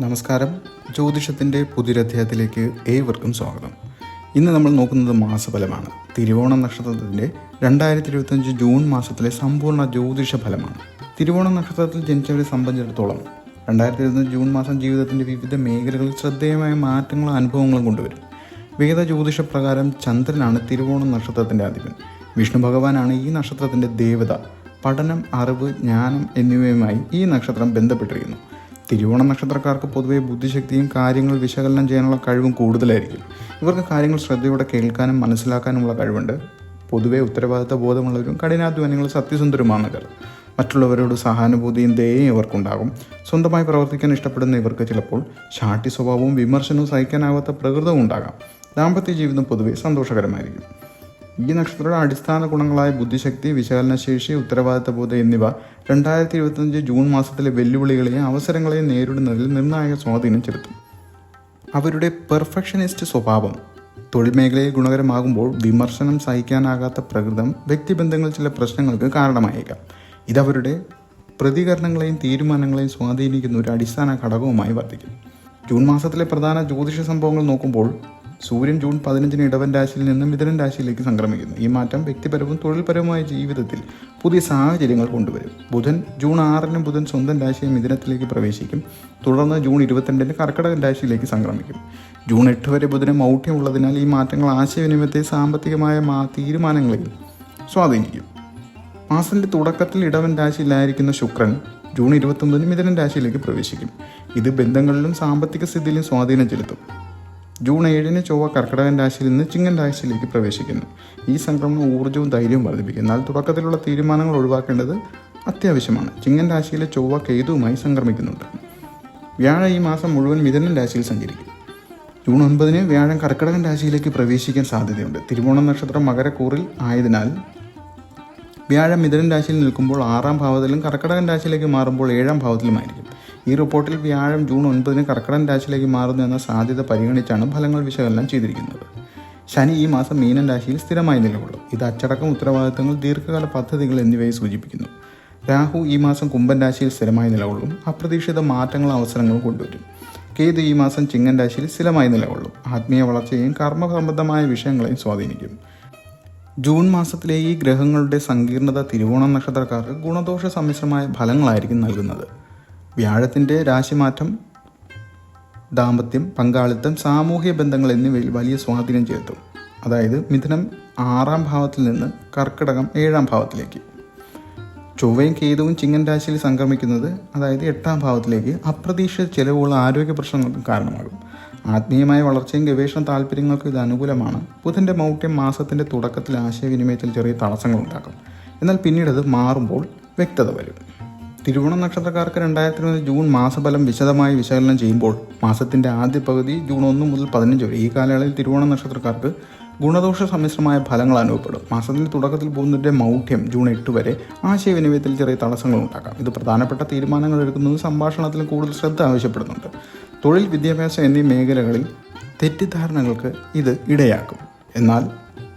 നമസ്കാരം. ജ്യോതിഷത്തിന്റെ പുതിയൊരധ്യായത്തിലേക്ക് ഏവർക്കും സ്വാഗതം. ഇന്ന് നമ്മൾ നോക്കുന്നത് മാസഫലമാണ്. തിരുവോണ നക്ഷത്രത്തിന്റെ രണ്ടായിരത്തി ഇരുപത്തഞ്ച് ജൂൺ മാസത്തിലെ സമ്പൂർണ ജ്യോതിഷ ഫലമാണ് തിരുവോണ നക്ഷത്രത്തിൽ ജനിച്ചവരെ സംബന്ധിച്ചിടത്തോളം രണ്ടായിരത്തി ഇരുപത്തഞ്ച് ജൂൺ മാസം ജീവിതത്തിന്റെ വിവിധ മേഖലകളിൽ ശ്രദ്ധേയമായ മാറ്റങ്ങളും അനുഭവങ്ങളും കൊണ്ടുവരും. വേദ ജ്യോതിഷ പ്രകാരം ചന്ദ്രനാണ് തിരുവോണ നക്ഷത്രത്തിന്റെ അധിപൻ. വിഷ്ണു ഭഗവാനാണ് ഈ നക്ഷത്രത്തിന്റെ ദേവത. പഠനം അറിവ് ജ്ഞാനം എന്നിവയുമായി ഈ നക്ഷത്രം ബന്ധപ്പെട്ടിരിക്കുന്നു. തിരുവോണം നക്ഷത്രക്കാർക്ക് പൊതുവേ ബുദ്ധിശക്തിയും കാര്യങ്ങൾ വിശകലനം ചെയ്യാനുള്ള കഴിവും കൂടുതലായിരിക്കും. ഇവർക്ക് കാര്യങ്ങൾ ശ്രദ്ധയോടെ കേൾക്കാനും മനസ്സിലാക്കാനുമുള്ള കഴിവുണ്ട്. പൊതുവേ ഉത്തരവാദിത്ത ബോധമുള്ളവരും കഠിനാധ്വാനികളും സത്യസുന്ദരമാണ് ഇവർ. മറ്റുള്ളവരോട് സഹാനുഭൂതിയും ദയയും ഇവർക്കുണ്ടാകും. സ്വന്തമായി പ്രവർത്തിക്കാൻ ഇഷ്ടപ്പെടുന്ന ഇവർക്ക് ചിലപ്പോൾ ശാട്ടി സ്വഭാവവും വിമർശനവും സഹിക്കാനാവാത്ത പ്രകൃതവും ഉണ്ടാകാം. ദാമ്പത്യ ജീവിതം പൊതുവെ സന്തോഷകരമായിരിക്കും. ഈ നക്ഷത്രയുടെ അടിസ്ഥാന ഗുണങ്ങളായ ബുദ്ധിശക്തി വിശകലനശേഷി ഉത്തരവാദിത്ത ബോധം എന്നിവ രണ്ടായിരത്തി ഇരുപത്തഞ്ച് ജൂൺ മാസത്തിലെ വെല്ലുവിളികളെയും അവസരങ്ങളെയും നേരിടുന്നതിൽ നിർണായക സ്വാധീനം ചെലുത്തും. അവരുടെ പെർഫെക്ഷനിസ്റ്റ് സ്വഭാവം തൊഴിൽ മേഖലയിൽ ഗുണകരമാകുമ്പോൾ വിമർശനം സഹിക്കാനാകാത്ത പ്രകൃതം വ്യക്തിബന്ധങ്ങൾ ചില പ്രശ്നങ്ങൾക്ക് കാരണമായേക്കാം. ഇതവരുടെ പ്രതികരണങ്ങളെയും തീരുമാനങ്ങളെയും സ്വാധീനിക്കുന്ന ഒരു അടിസ്ഥാന ഘടകവുമായി വർദ്ധിക്കും ജൂൺ മാസത്തിലെ പ്രധാന ജ്യോതിഷ സംഭവങ്ങൾ നോക്കുമ്പോൾ സൂര്യൻ ജൂൺ പതിനഞ്ചിന് ഇടവൻ രാശിയിൽ നിന്നും മിഥുനൻ രാശിയിലേക്ക് സംക്രമിക്കുന്നു. ഈ മാറ്റം വ്യക്തിപരവും തൊഴിൽപരവുമായ ജീവിതത്തിൽ പുതിയ സാഹചര്യങ്ങൾ കൊണ്ടുവരും. ബുധൻ ജൂൺ ആറിന് ബുധൻ സ്വന്തം രാശിയെ മിഥുനത്തിലേക്ക് പ്രവേശിക്കും. തുടർന്ന് ജൂൺ ഇരുപത്തിരണ്ടിന് കർക്കിടകൻ രാശിയിലേക്ക് സംക്രമിക്കും. ജൂൺ എട്ട് വരെ ബുധന് മൗഢ്യമുള്ളതിനാൽ ഈ മാറ്റങ്ങൾ ആശയവിനിമയത്തെ സാമ്പത്തികമായ മാ തീരുമാനങ്ങളെയും സ്വാധീനിക്കും. മാസത്തിന്റെ തുടക്കത്തിൽ ഇടവൻ രാശിയിലായിരിക്കുന്ന ശുക്രൻ ജൂൺ ഇരുപത്തൊമ്പതിന് മിഥുനൻ രാശിയിലേക്ക് പ്രവേശിക്കും. ഇത് ബന്ധങ്ങളിലും സാമ്പത്തിക സ്ഥിതിയിലും സ്വാധീനം ചെലുത്തും. ജൂൺ ഏഴിന് ചൊവ്വ കർക്കിടകൻ രാശിയിൽ നിന്ന് ചിങ്ങൻ രാശിയിലേക്ക് പ്രവേശിക്കുന്നു. ഈ സംക്രമണം ഊർജവും ധൈര്യവും വർദ്ധിപ്പിക്കും. എന്നാൽ തുടക്കത്തിലുള്ള തീരുമാനങ്ങൾ ഒഴിവാക്കേണ്ടത് അത്യാവശ്യമാണ്. ചിങ്ങൻ രാശിയിലെ ചൊവ്വ കേതുവുമായി സംക്രമിക്കുന്നുണ്ട്. വ്യാഴം ഈ മാസം മുഴുവൻ മിഥുനൻ രാശിയിൽ സഞ്ചരിക്കും. ജൂൺ ഒൻപതിന് വ്യാഴം കർക്കിടകൻ രാശിയിലേക്ക് പ്രവേശിക്കാൻ സാധ്യതയുണ്ട്. തിരുവോണം നക്ഷത്രം മകരക്കൂറിൽ ആയതിനാൽ വ്യാഴം മിഥുനൻ രാശിയിൽ നിൽക്കുമ്പോൾ ആറാം ഭാവത്തിലും കർക്കിടകൻ രാശിയിലേക്ക് മാറുമ്പോൾ ഏഴാം ഭാവത്തിലുമായിരിക്കും. ഈ റിപ്പോർട്ടിൽ വ്യാഴം ജൂൺ ഒൻപതിന് കർക്കടൻ രാശിയിലേക്ക് മാറുന്നു എന്ന സാധ്യത പരിഗണിച്ചാണ് ഫലങ്ങൾ വിശകലനം ചെയ്തിരിക്കുന്നത്. ശനി ഈ മാസം മീനൻ രാശിയിൽ സ്ഥിരമായി നിലകൊള്ളും. ഇത് അച്ചടക്കം ഉത്തരവാദിത്തങ്ങൾ ദീർഘകാല പദ്ധതികൾ എന്നിവയെ സൂചിപ്പിക്കുന്നു. രാഹു ഈ മാസം കുംഭൻ രാശിയിൽ സ്ഥിരമായി നിലകൊള്ളും. അപ്രതീക്ഷിത മാറ്റങ്ങളും അവസരങ്ങളും കൊണ്ടുവരും. കേതു ഈ മാസം ചിങ്ങൻ രാശിയിൽ സ്ഥിരമായി നിലകൊള്ളും. ആത്മീയ വളർച്ചയെയും കർമ്മസംബന്ധമായ വിഷയങ്ങളെയും സ്വാധീനിക്കും. ജൂൺ മാസത്തിലെ ഈ ഗ്രഹങ്ങളുടെ സങ്കീർണത തിരുവോണം നക്ഷത്രക്കാർക്ക് ഗുണദോഷ സമ്മിശ്രമായ ഫലങ്ങളായിരിക്കും നൽകുന്നത്. വ്യാഴത്തിന്റെ രാശിമാറ്റം ദാമ്പത്യം പങ്കാളിത്തം സാമൂഹിക ബന്ധങ്ങൾ എന്നിവയിൽ വലിയ സ്വാധീനം ചെലുത്തും. അതായത് മിഥുനം ആറാം ഭാവത്തിൽ നിന്ന് കർക്കിടകം ഏഴാം ഭാവത്തിലേക്ക്. ചൊവ്വയും കേതുവും ചിങ്ങൻ രാശിയിൽ സംക്രമിക്കുന്നത് അതായത് എട്ടാം ഭാവത്തിലേക്ക് അപ്രതീക്ഷിത ചിലവുള്ള ആരോഗ്യ പ്രശ്നങ്ങൾക്കും കാരണമാകും. ആത്മീയമായ വളർച്ചയും ഗവേഷണ താല്പര്യങ്ങൾക്കും ഇത് അനുകൂലമാണ്. ബുധന്റെ മൗഢ്യം മാസത്തിന്റെ തുടക്കത്തിൽ ആശയവിനിമയത്തിൽ ചെറിയ തടസ്സങ്ങളുണ്ടാക്കും എന്നാൽ പിന്നീട് അത് മാറുമ്പോൾ വ്യക്തത വരും. തിരുവോണം നക്ഷത്രക്കാർക്ക് രണ്ടായിരത്തി ഇരുപത് ജൂൺ മാസഫലം വിശദമായി വിശകലനം ചെയ്യുമ്പോൾ മാസത്തിന്റെ ആദ്യ പകുതി ജൂൺ ഒന്ന് മുതൽ പതിനഞ്ച് വരെ. ഈ കാലയളവിൽ തിരുവോണം നക്ഷത്രക്കാർക്ക് ഗുണദോഷ സമ്മിശ്രമായ ഫലങ്ങൾ അനുഭവപ്പെടും. മാസത്തിൽ തുടക്കത്തിൽ പോകുന്നതിന്റെ മൗഢ്യം ജൂൺ എട്ട് വരെ ആശയവിനിമയത്തിൽ ചെറിയ തടസ്സങ്ങൾ ഉണ്ടാക്കാം. ഇത് പ്രധാനപ്പെട്ട തീരുമാനങ്ങൾ എടുക്കുന്നത് സംഭാഷണത്തിലും കൂടുതൽ ശ്രദ്ധ ആവശ്യപ്പെടുന്നുണ്ട്. തൊഴിൽ വിദ്യാഭ്യാസം എന്നീ മേഖലകളിൽ തെറ്റിദ്ധാരണകൾക്ക് ഇത് ഇടയാക്കും. എന്നാൽ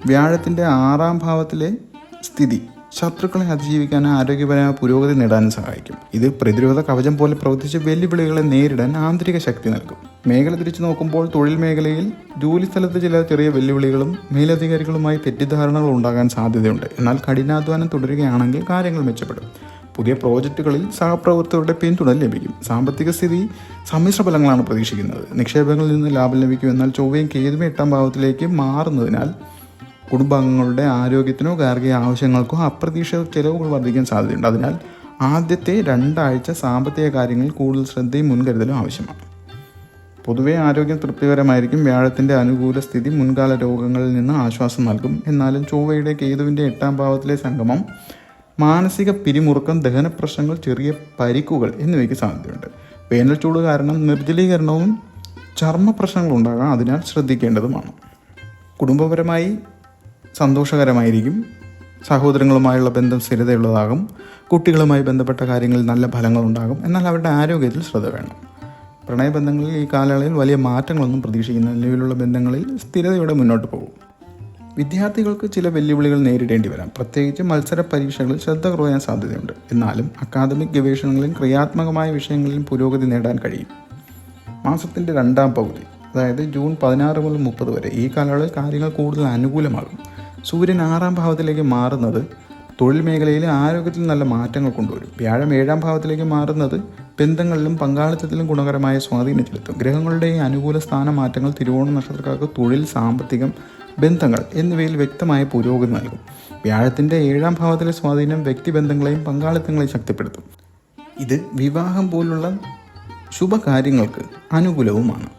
വ്യാഴത്തിന്റെ ആറാം ഭാവത്തിലെ സ്ഥിതി ശത്രുക്കളെ അതിജീവിക്കാൻ ആരോഗ്യപരമായ പുരോഗതി നേടാനും സഹായിക്കും. ഇത് പ്രതിരോധ കവചം പോലെ പ്രവർത്തിച്ച് വെല്ലുവിളികളെ നേരിടാൻ ആന്തരിക ശക്തി നൽകും. മേഖല തിരിച്ചു നോക്കുമ്പോൾ തൊഴിൽ മേഖലയിൽ ജോലിസ്ഥലത്ത് ചില ചെറിയ വെല്ലുവിളികളും മേലധികാരികളുമായി തെറ്റിദ്ധാരണകൾ ഉണ്ടാകാൻ സാധ്യതയുണ്ട്. എന്നാൽ കഠിനാധ്വാനം തുടരുകയാണെങ്കിൽ കാര്യങ്ങൾ മെച്ചപ്പെടും. പുതിയ പ്രോജക്റ്റുകളിൽ സഹപ്രവർത്തകരുടെ പിന്തുണ ലഭിക്കും. സാമ്പത്തിക സ്ഥിതി സമ്മിശ്ര ഫലങ്ങളാണ് പ്രതീക്ഷിക്കുന്നത്. നിക്ഷേപങ്ങളിൽ നിന്ന് ലാഭം ലഭിക്കും എന്നാൽ ചൊവ്വയും കേതുമേ എട്ടാം ഭാവത്തിലേക്ക് മാറുന്നതിനാൽ കുടുംബാംഗങ്ങളുടെ ആരോഗ്യത്തിനോ ഗാർഹിക ആവശ്യങ്ങൾക്കോ അപ്രതീക്ഷിത ചിലവുകൾ വർദ്ധിക്കാൻ സാധ്യതയുണ്ട്. അതിനാൽ ആദ്യത്തെ രണ്ടാഴ്ച സാമ്പത്തിക കാര്യങ്ങളിൽ കൂടുതൽ ശ്രദ്ധയും മുൻകരുതലും ആവശ്യമാണ്. പൊതുവെ ആരോഗ്യം തൃപ്തികരമായിരിക്കും വ്യാഴത്തിന്റെ അനുകൂല സ്ഥിതി മുൻകാല രോഗങ്ങളിൽ നിന്ന് ആശ്വാസം നൽകും. എന്നാലും ചൊവ്വയുടെ കേതുവിന്റെ എട്ടാം ഭാവത്തിലെ സംഗമം മാനസിക പിരിമുറുക്കം ദഹന പ്രശ്നങ്ങൾ ചെറിയ പരിക്കുകൾ എന്നിവയ്ക്ക് സാധ്യതയുണ്ട്. വേനൽ ചൂട് കാരണം നിർജലീകരണവും ചർമ്മ പ്രശ്നങ്ങളുണ്ടാകാം അതിനാൽ ശ്രദ്ധിക്കേണ്ടതുമാണ്. കുടുംബപരമായി സന്തോഷകരമായിരിക്കും. സഹോദരങ്ങളുമായുള്ള ബന്ധം സ്ഥിരതയുള്ളതാകും. കുട്ടികളുമായി ബന്ധപ്പെട്ട കാര്യങ്ങളിൽ നല്ല ഫലങ്ങളുണ്ടാകും. എന്നാൽ അവരുടെ ആരോഗ്യത്തിൽ ശ്രദ്ധ വേണം. പ്രണയബന്ധങ്ങളിൽ ഈ കാലയളവിൽ വലിയ മാറ്റങ്ങളൊന്നും പ്രതീക്ഷിക്കുന്ന നിലവിലുള്ള ബന്ധങ്ങളിൽ സ്ഥിരതയോടെ മുന്നോട്ട് പോകും. വിദ്യാർത്ഥികൾക്ക് ചില വെല്ലുവിളികൾ നേരിടേണ്ടി വരാം. പ്രത്യേകിച്ച് മത്സര പരീക്ഷകളിൽ ശ്രദ്ധ കുറയാൻ സാധ്യതയുണ്ട്. എന്നാലും അക്കാദമിക് ഗവേഷണങ്ങളിലും ക്രിയാത്മകമായ വിഷയങ്ങളിലും പുരോഗതി നേടാൻ കഴിയും. മാസത്തിന്റെ രണ്ടാം പകുതി അതായത് ജൂൺ പതിനാറ് മുതൽ മുപ്പത് വരെ ഈ കാലയളവിൽ കാര്യങ്ങൾ കൂടുതൽ അനുകൂലമാകും. സൂര്യൻ ആറാം ഭാവത്തിലേക്ക് മാറുന്നത് തൊഴിൽ മേഖലയിൽ ആരോഗ്യത്തിൽ നല്ല മാറ്റങ്ങൾ കൊണ്ടുവരും. വ്യാഴം ഏഴാം ഭാവത്തിലേക്ക് മാറുന്നത് ബന്ധങ്ങളിലും പങ്കാളിത്തത്തിലും ഗുണകരമായ സ്വാധീനം ചെലുത്തും. ഗ്രഹങ്ങളുടെ ഈ അനുകൂല സ്ഥാനമാറ്റങ്ങൾ തിരുവോണ നക്ഷത്രക്കാർക്ക് തൊഴിൽ സാമ്പത്തികം ബന്ധങ്ങൾ എന്നിവയിൽ വ്യക്തമായ പുരോഗതി നൽകും. വ്യാഴത്തിന്റെ ഏഴാം ഭാവത്തിലെ സ്വാധീനം വ്യക്തിബന്ധങ്ങളെയും പങ്കാളിത്തങ്ങളെയും ശക്തിപ്പെടുത്തും. ഇത് വിവാഹം പോലുള്ള ശുഭകാര്യങ്ങൾക്ക് അനുകൂലവുമാണ്.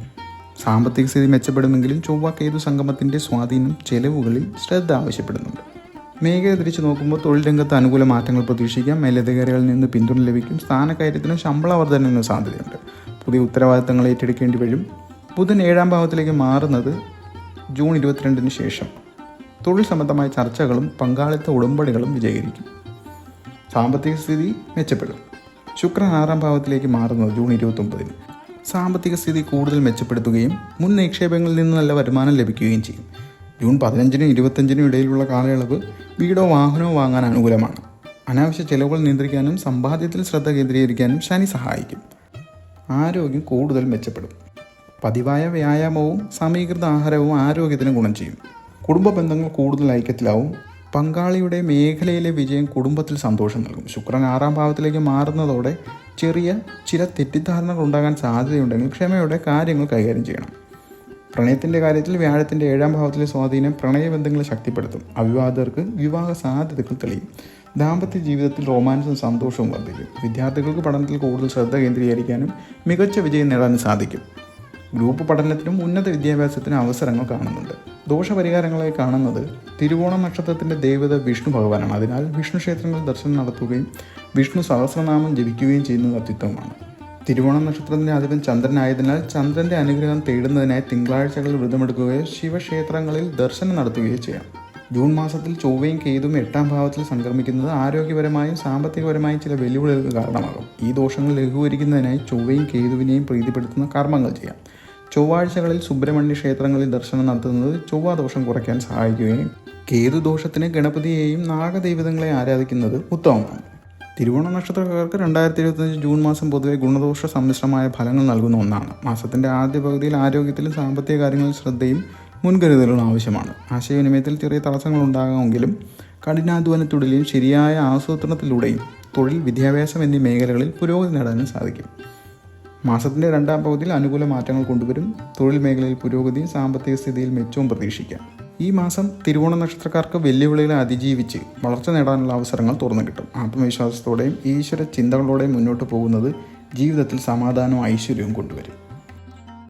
സാമ്പത്തിക സ്ഥിതി മെച്ചപ്പെടുമെങ്കിലും ചൊവ്വ കേതു സംഗമത്തിന്റെ സ്വാധീനം ചെലവുകളിൽ ശ്രദ്ധ ആവശ്യപ്പെടുന്നുണ്ട്. മേഖല തിരിച്ചു നോക്കുമ്പോൾ തൊഴിൽ രംഗത്ത് അനുകൂല മാറ്റങ്ങൾ പ്രതീക്ഷിക്കാം. മേലധികാരികളിൽ നിന്ന് പിന്തുണ ലഭിക്കും. സ്ഥാനക്കയറ്റത്തിനും ശമ്പള വർധനവിനും സാധ്യതയുണ്ട്. പുതിയ ഉത്തരവാദിത്തങ്ങൾ ഏറ്റെടുക്കേണ്ടി വരും. ബുധൻ ഏഴാം ഭാവത്തിലേക്ക് മാറുന്നത് ജൂൺ ഇരുപത്തിരണ്ടിന് ശേഷം. തൊഴിൽ സംബന്ധമായ ചർച്ചകളും പങ്കാളിത്ത ഉടമ്പടികളും വിജയീകരിക്കും. സാമ്പത്തിക സ്ഥിതി മെച്ചപ്പെടും. ശുക്രൻ ആറാം ഭാവത്തിലേക്ക് മാറുന്നത് ജൂൺ ഇരുപത്തൊമ്പതിന്. സാമ്പത്തിക സ്ഥിതി കൂടുതൽ മെച്ചപ്പെടുത്തുകയും മുൻ നിക്ഷേപങ്ങളിൽ നിന്ന് നല്ല വരുമാനം ലഭിക്കുകയും ചെയ്യും. ജൂൺ പതിനഞ്ചിനും ഇരുപത്തഞ്ചിനും ഇടയിലുള്ള കാലയളവ് വീടോ വാഹനമോ വാങ്ങാൻ അനുകൂലമാണ്. അനാവശ്യ ചെലവുകൾ നിയന്ത്രിക്കാനും സമ്പാദ്യത്തിൽ ശ്രദ്ധ കേന്ദ്രീകരിക്കാനും ശനി സഹായിക്കും. ആരോഗ്യം കൂടുതൽ മെച്ചപ്പെടും. പതിവായ വ്യായാമവും സമീകൃത ആഹാരവും ആരോഗ്യത്തിന് ഗുണം ചെയ്യും. കുടുംബ ബന്ധങ്ങൾ കൂടുതൽ ഐക്യത്തിലാവും. പങ്കാളിയുടെ മേഖലയിലെ വിജയം കുടുംബത്തിൽ സന്തോഷം നൽകും. ശുക്രൻ ആറാം ഭാവത്തിലേക്ക് മാറുന്നതോടെ ചെറിയ ചില തെറ്റിദ്ധാരണകൾ ഉണ്ടാകാൻ സാധ്യതയുണ്ടെങ്കിൽ ക്ഷമയോടെ കാര്യങ്ങൾ കൈകാര്യം ചെയ്യണം. പ്രണയത്തിന്റെ കാര്യത്തിൽ വ്യാഴത്തിന്റെ ഏഴാം ഭാവത്തിലെ സ്വാധീനം പ്രണയബന്ധങ്ങളെ ശക്തിപ്പെടുത്തും. അവിവാഹിതർക്ക് വിവാഹ സാധ്യതകൾ തെളിയും. ദാമ്പത്യ ജീവിതത്തിൽ റൊമാൻസും സന്തോഷവും വർദ്ധിക്കും. വിദ്യാർത്ഥികൾക്ക് പഠനത്തിൽ കൂടുതൽ ശ്രദ്ധ കേന്ദ്രീകരിക്കാനും മികച്ച വിജയം നേടാനും സാധിക്കും. ഗ്രൂപ്പ് പഠനത്തിനും ഉന്നത വിദ്യാഭ്യാസത്തിനും അവസരങ്ങൾ കാണുന്നുണ്ട്. ദോഷപരിഹാരങ്ങളെ കാണുന്നത് തിരുവോണ നക്ഷത്രത്തിന്റെ ദേവത വിഷ്ണു ഭഗവാനാണ്. അതിനാൽ വിഷ്ണു ക്ഷേത്രങ്ങളിൽ ദർശനം നടത്തുകയും വിഷ്ണു സഹസ്രനാമം ജപിക്കുകയും ചെയ്യുന്നത് അത്യുത്തമമാണ്. തിരുവോണ നക്ഷത്രത്തിന്റെ അധിപൻ ചന്ദ്രനായതിനാൽ ചന്ദ്രന്റെ അനുഗ്രഹം തേടുന്നതിനായി തിങ്കളാഴ്ചകൾ വ്രതമെടുക്കുകയോ ശിവക്ഷേത്രങ്ങളിൽ ദർശനം നടത്തുകയോ ചെയ്യാം. ജൂൺ മാസത്തിൽ ചൊവ്വയും കേതും എട്ടാം ഭാവത്തിൽ സംക്രമിക്കുന്നത് ആരോഗ്യപരമായും സാമ്പത്തികപരമായും ചില വെല്ലുവിളികൾക്ക് കാരണമാകും. ഈ ദോഷങ്ങൾ ലഘൂകരിക്കുന്നതിനായി ചൊവ്വയും കേതുവിനെയും പ്രീതിപ്പെടുത്തുന്ന കർമ്മങ്ങൾ ചെയ്യാം. ചൊവ്വാഴ്ചകളിൽ സുബ്രഹ്മണ്യ ക്ഷേത്രങ്ങളിൽ ദർശനം നടത്തുന്നത് ചൊവ്വ ദോഷം കുറയ്ക്കാൻ സഹായിക്കുകയും കേതു ദോഷത്തിന് ഗണപതിയെയും നാഗദൈവതങ്ങളെ ആരാധിക്കുന്നത് ഉത്തമമാണ്. തിരുവോണ നക്ഷത്രക്കാർക്ക് രണ്ടായിരത്തി ഇരുപത്തഞ്ച് ജൂൺ മാസം പൊതുവെ ഗുണദോഷ സമ്മിശ്രമായ ഫലങ്ങൾ നൽകുന്ന ഒന്നാണ്. മാസത്തിന്റെ ആദ്യ പകുതിയിൽ ആരോഗ്യത്തിലും സാമ്പത്തിക കാര്യങ്ങളിൽ ശ്രദ്ധയും മുൻകരുതലുകളും ആവശ്യമാണ്. ആശയവിനിമയത്തിൽ ചെറിയ തടസ്സങ്ങൾ ഉണ്ടാകാമെങ്കിലും കഠിനാധ്വാനത്തിലൂടെയും ശരിയായ ആസൂത്രണത്തിലൂടെയും തൊഴിൽ വിദ്യാഭ്യാസം എന്നീ മേഖലകളിൽ പുരോഗതി നേടാനും സാധിക്കും. മാസത്തിന്റെ രണ്ടാം പകുതിയിൽ അനുകൂല മാറ്റങ്ങൾ കൊണ്ടുവരും. തൊഴിൽ മേഖലയിൽ പുരോഗതി സാമ്പത്തിക സ്ഥിതിയിൽ മെച്ചവും പ്രതീക്ഷിക്കാം. ഈ മാസം തിരുവോണ നക്ഷത്രക്കാർക്ക് വെല്ലുവിളികളെ അതിജീവിച്ച് വളർച്ച നേടാനുള്ള അവസരങ്ങൾ തുറന്നു കിട്ടും. ആത്മവിശ്വാസത്തോടെയും ഈശ്വര ചിന്തകളോടെയും മുന്നോട്ട് പോകുന്നത് ജീവിതത്തിൽ സമാധാനവും ഐശ്വര്യവും കൊണ്ടുവരും.